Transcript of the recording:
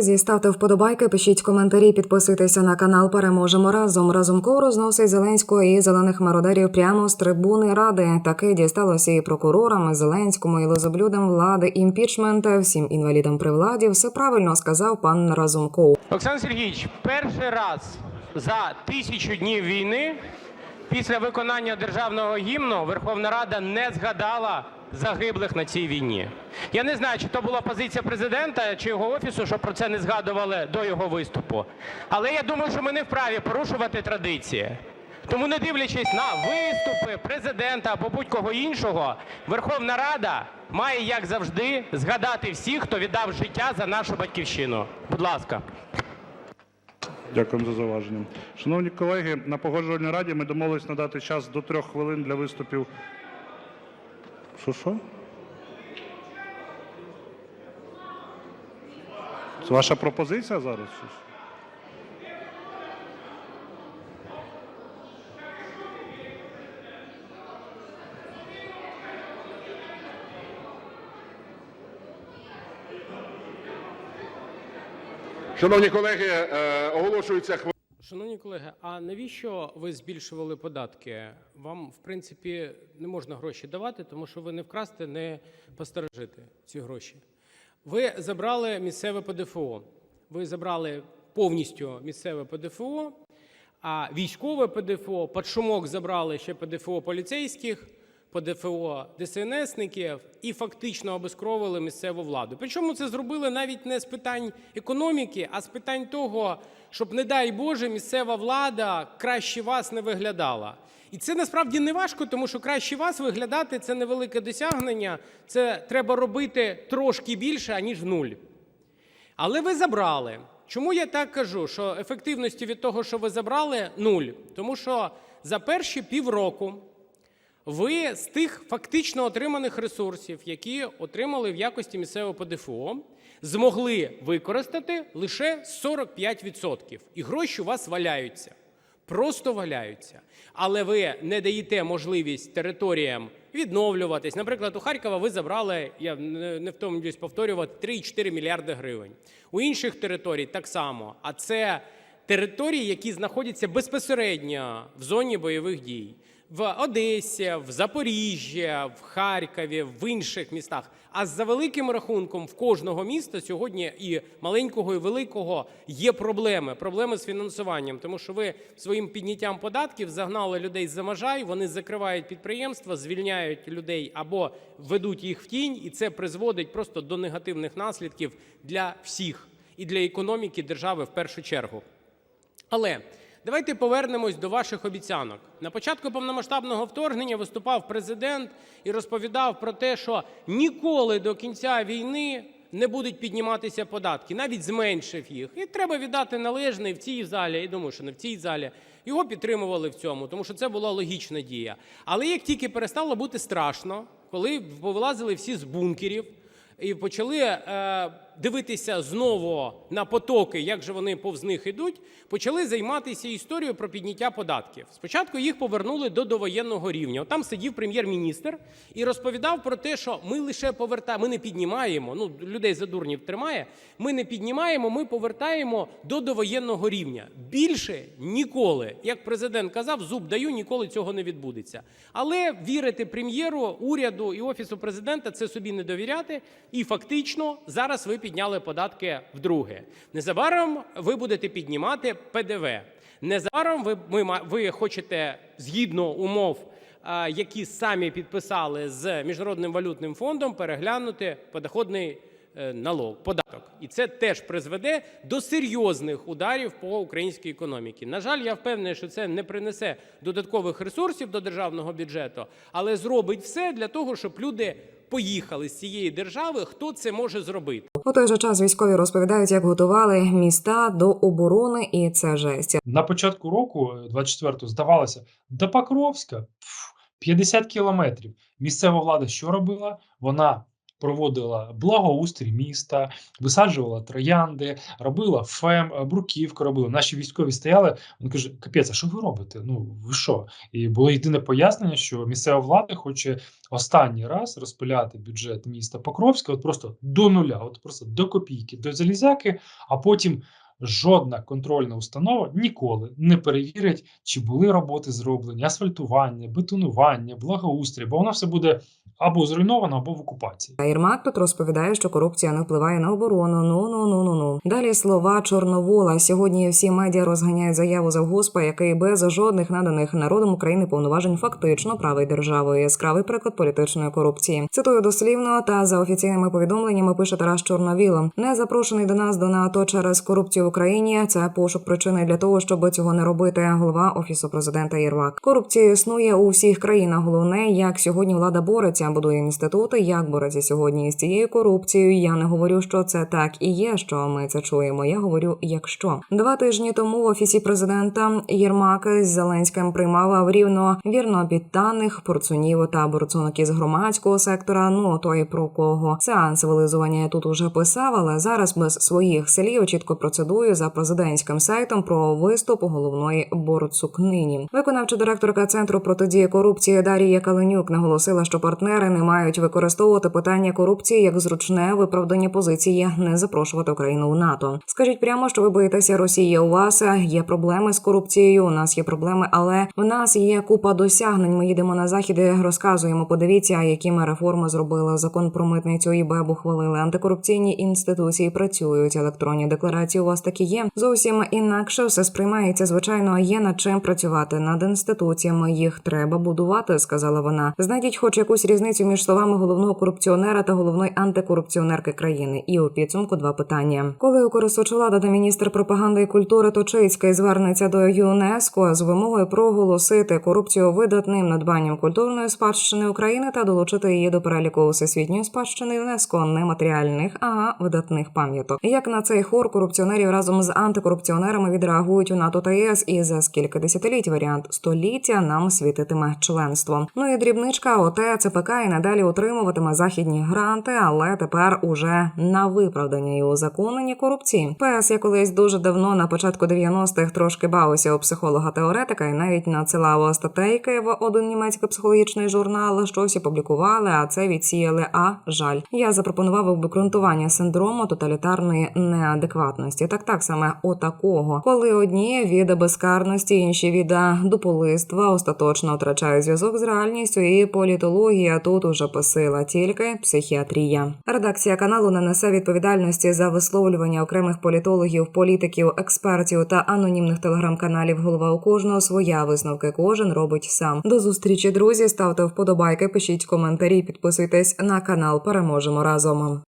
Друзі, ставте вподобайки, пишіть коментарі, підписуйтеся на канал. Переможемо разом. Разумков розносить Зеленського і зелених мародерів прямо з трибуни ради. Таке дісталося і прокурорам, і Зеленському, і лизоблюдам влади, імпічмент, всім інвалідам при владі. Все правильно сказав пан Разумков. Олександр Сергійович, перший раз за тисячу днів війни після виконання державного гімну Верховна Рада не згадала загиблих на цій війні. Я не знаю, чи то була позиція президента чи його офісу, що про це не згадували до його виступу. Але я думаю, що ми не вправі порушувати традиції. Тому, не дивлячись на виступи президента або будь-кого іншого, Верховна Рада має, як завжди, згадати всіх, хто віддав життя за нашу батьківщину. Будь ласка. Дякуємо за зауваження. Шановні колеги, на погоджувальній раді ми домовились надати час до трьох хвилин для виступів. Що що? Це ваша пропозиція зараз? Шановні колеги, е, оголошується. Шановні колеги, а навіщо ви збільшували податки? Вам, в принципі, не можна гроші давати, тому що ви не вкрасти, не посторожити ці гроші. Ви забрали місцеве ПДФО. Ви забрали повністю місцеве ПДФО, а військове ПДФО, під шумок забрали ще ПДФО поліцейських, ПДФО ДСНСників і фактично обескровили місцеву владу. Причому це зробили навіть не з питань економіки, а з питань того, щоб, не дай Боже, місцева влада краще вас не виглядала. І це насправді не важко, тому що краще вас виглядати це невелике досягнення. Це треба робити трошки більше, аніж нуль. Але ви забрали. Чому я так кажу, що ефективності від того, що ви забрали, нуль? Тому що за перші півроку ви з тих фактично отриманих ресурсів, які отримали в якості місцевого ПДФО, змогли використати лише 45%. І гроші у вас валяються. Просто валяються. Але ви не даєте можливість територіям відновлюватись. Наприклад, у Харкова ви забрали, я не втомлююсь повторювати, 3,4 мільярди гривень. У інших територій так само. А це території, які знаходяться безпосередньо в зоні бойових дій. В Одесі, в Запоріжжі, в Харкові, в інших містах. А за великим рахунком в кожного міста сьогодні і маленького, і великого є проблеми. Проблеми з фінансуванням, тому що ви своїм підняттям податків загнали людей за межай, вони закривають підприємства, звільняють людей або ведуть їх в тінь, і це призводить просто до негативних наслідків для всіх і для економіки держави в першу чергу. Але давайте повернемось до ваших обіцянок. На початку повномасштабного вторгнення виступав президент і розповідав про те, що ніколи до кінця війни не будуть підніматися податки, навіть зменшив їх. І треба віддати належне і в цій залі, я думаю, що не в цій залі. Його підтримували в цьому, тому що це була логічна дія. Але як тільки перестало бути страшно, коли повилазили всі з бункерів, і почали е, дивитися знову на потоки, як же вони повз них ідуть, почали займатися історією про підняття податків. Спочатку їх повернули до довоєнного рівня. Там сидів прем'єр-міністр і розповідав про те, що ми лише повертаємо, ми не піднімаємо. Ну людей за дурнів тримає. Ми не піднімаємо, ми повертаємо до довоєнного рівня. Більше ніколи, як президент казав, зуб даю, ніколи цього не відбудеться. Але вірити прем'єру, уряду і офісу президента це собі не довіряти. І фактично зараз ви підняли податки вдруге. Незабаром ви будете піднімати ПДВ. Незабаром ви, ми, ви хочете згідно умов, які самі підписали з Міжнародним валютним фондом, переглянути подоходний е, налог, податок. І це теж призведе до серйозних ударів по українській економіці. На жаль, я впевнений, що це не принесе додаткових ресурсів до державного бюджету, але зробить все для того, щоб люди поїхали з цієї держави. Хто це може зробити? У той же час військові розповідають, як готували міста до оборони, і це жесть. На початку року, 24-го, здавалося, до Покровська пф, 50 кілометрів. Місцева влада що робила? Вона проводила благоустрій міста, висаджувала троянди, робила фем, е, бруківку робила. Наші військові стояли. Він каже: Капець, а що ви робите? Ну ви що? І було єдине пояснення, що місцева влада хоче останній раз розпиляти бюджет міста Покровська, от просто до нуля, от просто до копійки, до залізяки, а потім. Жодна контрольна установа ніколи не перевірить, чи були роботи зроблені, асфальтування, бетонування, благоустрій, бо воно все буде або зруйновано, або в окупації. Єрмак тут розповідає, що корупція не впливає на оборону. Ну ну ну ну ну. Далі слова Чорновола. Сьогодні всі медіа розганяють заяву завгоспа, який без жодних наданих народом України повноважень фактично править державою. Яскравий приклад політичної корупції. Цитую дослівно та за офіційними повідомленнями пише Тарас Чорновіл. Не запрошений до нас до НАТО через корупцію Україні. Це пошук причини для того, щоб цього не робити. Голова офісу президента Єрвак. Корупція існує у всіх країнах. Головне, як сьогодні влада бореться, будує інститути, як бореться сьогодні з цією корупцією. Я не говорю, що це так і є. Що ми це чуємо. Я говорю, якщо два тижні тому в офісі президента Єрмак з Зеленським приймав рівно вірно підданих порцунів та борцунок із громадського сектора. Ну той про кого сеанс вилизування я тут уже писав, але зараз без своїх слів чітко процедую за президентським сайтом про виступ головної борцукнині. Виконавча директорка центру протидії корупції Дарія Каленюк наголосила, що партнери не мають використовувати питання корупції як зручне виправдання позиції, не запрошувати Україну в НАТО. Скажіть прямо, що ви боїтеся Росії. У вас є проблеми з корупцією. У нас є проблеми, але в нас є купа досягнень. Ми їдемо на західи, розказуємо. Подивіться, які ми реформи зробили. Закон про митницю і БЕБ ухвалили. Антикорупційні інституції працюють. Електронні декларації у вас такі є. Зовсім інакше все сприймається. Звичайно, є над чим працювати над інституціями. Їх треба будувати, сказала вона. Знайдіть, хоч якусь різницю між словами головного корупціонера та головної антикорупціонерки країни. І у підсумку два питання. Коли у Коросочола та міністр пропаганди і культури Точицький звернеться до ЮНЕСКО з вимогою проголосити корупцію видатним надбанням культурної спадщини України та долучити її до переліку всесвітньої спадщини ЮНЕСКО нематеріальних, а видатних пам'яток. Як на цей хор корупціонерів разом з антикорупціонерами відреагують у НАТО та ЄС, і за скільки десятиліть варіант століття нам світитиме членство. Ну і дрібничка ОТ ЦПК і надалі утримуватиме західні гранти, але тепер уже на виправдання і узаконення корупції. ПС я колись дуже давно на початку 90-х трошки бавився у психолога теоретика і навіть надсилав статейки в один німецький психологічний журнал. Щось опублікували, а це відсіяли. А жаль, я запропонував обґрунтування синдрому тоталітарної неадекватності. Так так саме отакого, коли одні від безкарності, інші від дуполиства остаточно втрачають зв'язок з реальністю і політологія тут уже посила тільки психіатрія. Редакція каналу не несе відповідальності за висловлювання окремих політологів, політиків, експертів та анонімних телеграм-каналів. Голова у кожного своя висновки кожен робить сам. До зустрічі, друзі. Ставте вподобайки, пишіть коментарі, підписуйтесь на канал. Переможемо разом.